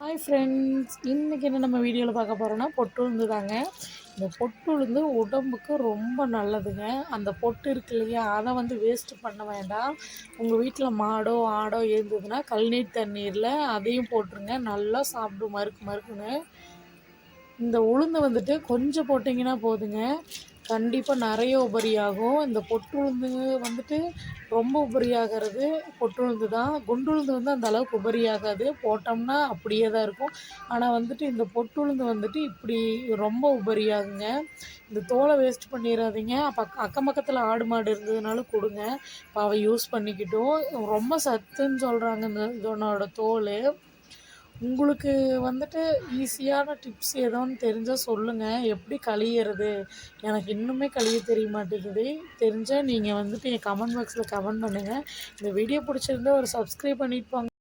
Hi friends இன்றைக்கி என்ன நம்ம வீடியோவில் பார்க்க போகிறோன்னா பொட்டுளுந்து தாங்க இந்த பொட்டுளுந்து உடம்புக்கு ரொம்ப நல்லதுங்க. அந்த பொட்டு இருக்கு இல்லையா அதை வந்து வேஸ்ட்டு பண்ண வேண்டாம். உங்கள் வீட்டில் மாடோ ஆடோ இருந்ததுன்னா கல்நீர் தண்ணீரில் அதையும் போட்டுருங்க. நல்லா சாப்பிடும் மறுக்கு மறுக்குங்க இந்த உளுந்து வந்துட்டு கொஞ்சம் போட்டிங்கன்னா போதுங்க. கண்டிப்பாக நிறைய உபரியாகும். இந்த பொட்டுளுந்து வந்துட்டு ரொம்ப உபரியாகிறது. பொட்டுளுந்து தான். குண்டுளுந்து வந்து அந்த அளவுக்கு உபரியாகாது. போட்டோம்னா அப்படியே தான் இருக்கும். ஆனால் வந்துட்டு இந்த பொட்டுளுந்து வந்துட்டு இப்படி ரொம்ப உபரியாகுங்க. இந்த தோலை வேஸ்ட் பண்ணிடாதீங்க அப்போ அக்கம் பக்கத்தில் ஆடு மாடு இருந்ததுனாலும் கொடுங்க. இப்போ அவள் யூஸ் பண்ணிக்கிட்டும். ரொம்ப சத்துன்னு சொல்கிறாங்க இந்த இதனோட தோல். உங்களுக்கு வந்துட்டு ஈஸியான டிப்ஸ் ஏதோன்னு தெரிஞ்சால் சொல்லுங்கள் எப்படி கழியறது? எனக்கு இன்னுமே கழிய தெரிய மாட்டேங்குது. தெரிஞ்சால் நீங்கள் வந்துட்டு என் கமெண்ட் பாக்ஸில் கமெண்ட் பண்ணுங்கள் இந்த வீடியோ பிடிச்சிருந்தா ஒரு சப்ஸ்கிரைப் பண்ணிட்டு போங்க.